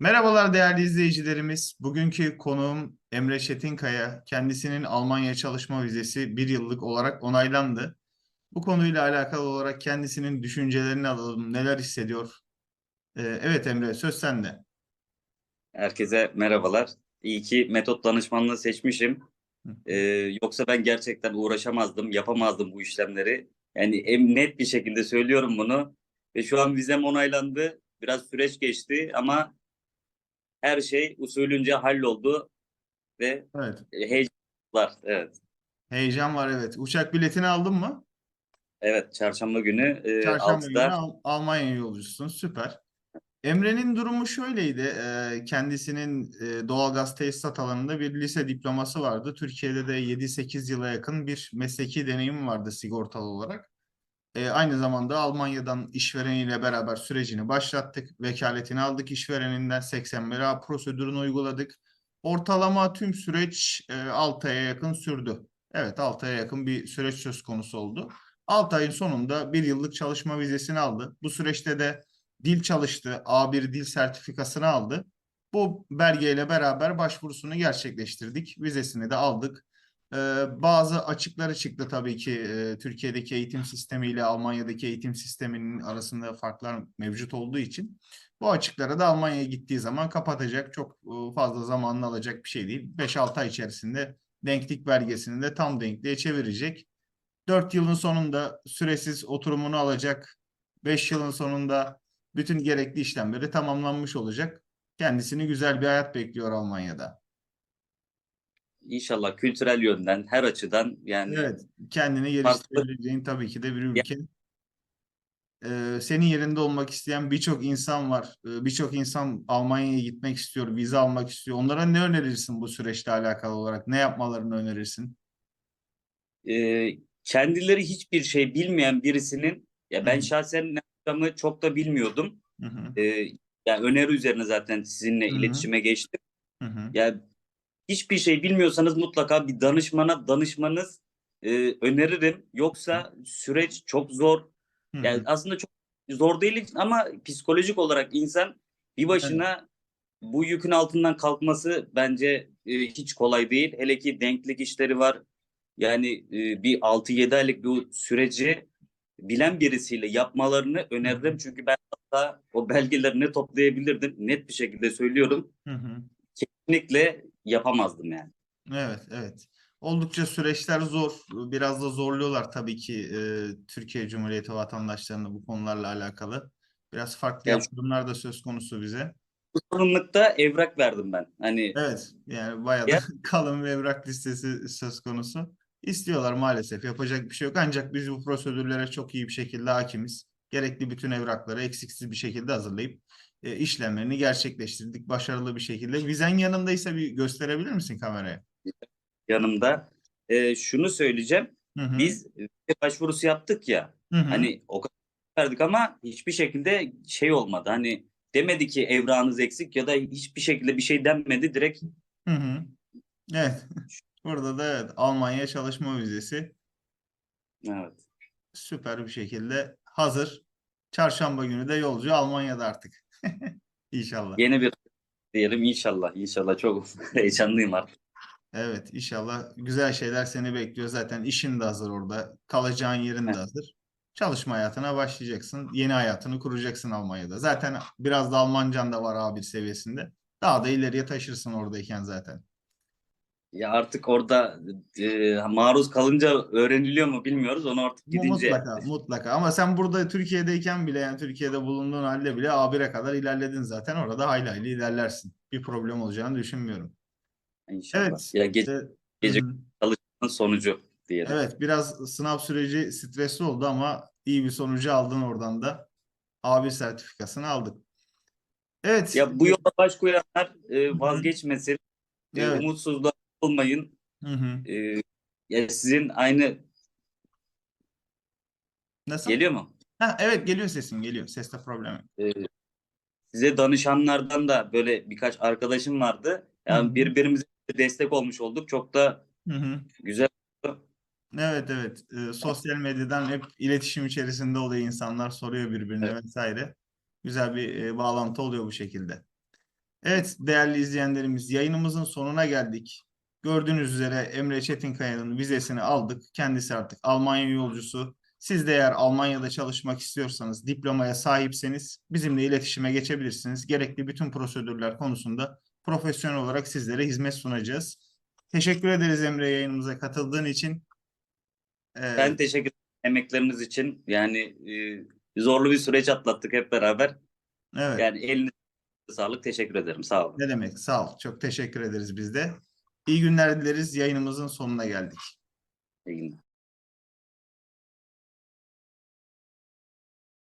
Merhabalar değerli izleyicilerimiz. Bugünkü konuğum Emre Çetinkaya. Kendisinin Almanya çalışma vizesi bir yıllık olarak onaylandı. Bu konuyla alakalı olarak kendisinin düşüncelerini alalım. Neler hissediyor? Ee, evet Emre, söz sende. Herkese merhabalar. İyi ki metot danışmanlığı seçmişim. Ee, yoksa ben gerçekten uğraşamazdım, yapamazdım bu işlemleri. Yani em net bir şekilde söylüyorum bunu. Ve şu an vizem onaylandı. Biraz süreç geçti ama her şey usulünce halloldu ve Evet, e, heyecanlar. Evet. heyecan var evet. Uçak biletini aldın mı? Evet, çarşamba günü e, Çarşamba günü 6'da Al- Almanya yolcusun. Süper. Emre'nin durumu şöyleydi. eee, kendisinin eee, doğalgaz tesisat alanında bir lise diploması vardı. Türkiye'de de 7-8 yıla yakın bir mesleki deneyim vardı sigortalı olarak. Eee, aynı zamanda Almanya'dan işvereniyle beraber sürecini başlattık. Vekaletini aldık işvereninden 81 A prosedürünü uyguladık. Ortalama tüm süreç 6 aya yakın sürdü. Evet 6 aya yakın bir süreç söz konusu oldu. 6 ayın sonunda bir yıllık çalışma vizesini aldı. Bu süreçte de dil çalıştı. A1 dil sertifikasını aldı. Bu belgeyle beraber başvurusunu gerçekleştirdik. Vizesini de aldık. Ee, bazı açıkları çıktı tabii ki e, Türkiye'deki eğitim sistemiyle Almanya'daki eğitim sisteminin arasında farklar mevcut olduğu için bu açıkları da Almanya'ya gittiği zaman kapatacak. Çok e, fazla zamanını alacak bir şey değil. 5-6 ay içerisinde denklik belgesini de tam denkliğe çevirecek. 4 yılın sonunda süresiz oturumunu alacak. 5 yılın sonunda bütün gerekli işlemleri tamamlanmış olacak. Kendisini güzel bir hayat bekliyor Almanya'da. İnşallah kültürel yönden her açıdan yani Evet, kendini geliştirebileceğin tabii ki de bir ülke. Ee, senin yerinde olmak isteyen birçok insan var. Ee, birçok insan Almanya'ya gitmek istiyor, vize almak istiyor. Onlara ne önerirsin bu süreçle alakalı olarak? Ne yapmalarını önerirsin? e, kendileri hiçbir şey bilmeyen birisinin ya ben hı. şahsen ne yapacağımı çok da bilmiyordum. Hı hı, E, yani öneri üzerine zaten sizinle Hı hı. iletişime geçtim. hı hı, Ya hiçbir şey bilmiyorsanız mutlaka bir danışmana danışmanız e, öneririm. Yoksa süreç çok zor. Yani hı. aslında çok zor değil ama psikolojik olarak insan bir başına bu yükün altından kalkması bence e, hiç kolay değil. Hele ki denklik işleri var. Yani e, bir 6-7 aylık bu süreci bilen birisiyle yapmalarını öneririm. Çünkü ben hatta o belgeleri ne toplayabilirdim net bir şekilde söylüyorum. Hı hı. Kesinlikle yapamazdım yani. Evet, evet. Oldukça süreçler zor. Biraz da zorluyorlar tabii ki e, Türkiye Cumhuriyeti vatandaşlarını bu konularla alakalı. Biraz farklı Yani yaptırımlar da söz konusu bize. bu sorumlulukta evrak verdim ben. Hani Evet, yani bayağı da Ya- kalın bir evrak listesi söz konusu. İstiyorlar maalesef. Yapacak bir şey yok. Ancak biz bu prosedürlere çok iyi bir şekilde hakimiz. Gerekli bütün evrakları eksiksiz bir şekilde hazırlayıp e, işlemlerini gerçekleştirdik başarılı bir şekilde. Vizen yanındaysa bir gösterebilir misin kameraya? yanımda e, şunu söyleyeceğim. Hı hı, Biz vize başvurusu yaptık ya. hı hı. Hani o kadar verdik ama hiçbir şekilde şey olmadı. Hani demedi ki evrağınız eksik ya da hiçbir şekilde bir şey denmedi. Direkt Hı hı. Evet. Burada da evet, Almanya çalışma vizesi evet. süper bir şekilde hazır. Çarşamba günü de yolcu Almanya'da artık. İnşallah. Yeni bir diyelim inşallah. İnşallah çok heyecanlıyım artık. Evet, inşallah güzel şeyler seni bekliyor. Zaten işin de hazır orada. Kalacağın yerin de hazır. Çalışma hayatına başlayacaksın. Yeni hayatını kuracaksın Almanya'da. Zaten biraz da Almancan da var A1 seviyesinde. Daha da ileriye taşırsın oradayken zaten. Ya artık orada e, maruz kalınca öğreniliyor mu bilmiyoruz. Onu artık gidince mutlaka, mutlaka. Ama sen burada Türkiye'deyken bile yani Türkiye'de bulunduğun halde bile A1'e kadar ilerledin zaten. Orada hayli hayli ilerlersin. Bir problem olacağını düşünmüyorum. inşallah. Evet. Ya gece, e, gece çalışmanın sonucu diyelim. Evet, biraz sınav süreci stresli oldu ama iyi bir sonucu aldın oradan da. A1 sertifikasını aldık. Evet. Ya bu yola baş koyanlar e, vazgeçmesin. E, Evet. umutsuzluğa olmayın. Hı hı. E, ya sizin aynı Nasıl? geliyor mu? Ha, evet geliyor sesin geliyor. Seste problem yok. E, size danışanlardan da böyle birkaç arkadaşım vardı. Yani hı. birbirimize destek olmuş olduk. Çok da Hı hı. güzel. Evet evet. Ee, sosyal medyadan hep iletişim içerisinde oluyor insanlar soruyor birbirine Evet. vesaire. Güzel bir e, bağlantı oluyor bu şekilde. Evet değerli izleyenlerimiz yayınımızın sonuna geldik. Gördüğünüz üzere Emre Çetinkaya'nın vizesini aldık. Kendisi artık Almanya yolcusu. Siz de eğer Almanya'da çalışmak istiyorsanız, diplomaya sahipseniz bizimle iletişime geçebilirsiniz. Gerekli bütün prosedürler konusunda profesyonel olarak sizlere hizmet sunacağız. Teşekkür ederiz Emre yayınımıza katıldığın için. Ee, Ben teşekkür ederim emekleriniz için. Yani e, zorlu bir süreç atlattık hep beraber. evet. Yani elinize sağlık. Teşekkür ederim. Sağ olun. Ne demek? Sağ ol. Çok teşekkür ederiz biz de. İyi günler dileriz. Yayınımızın sonuna geldik. İyi günler.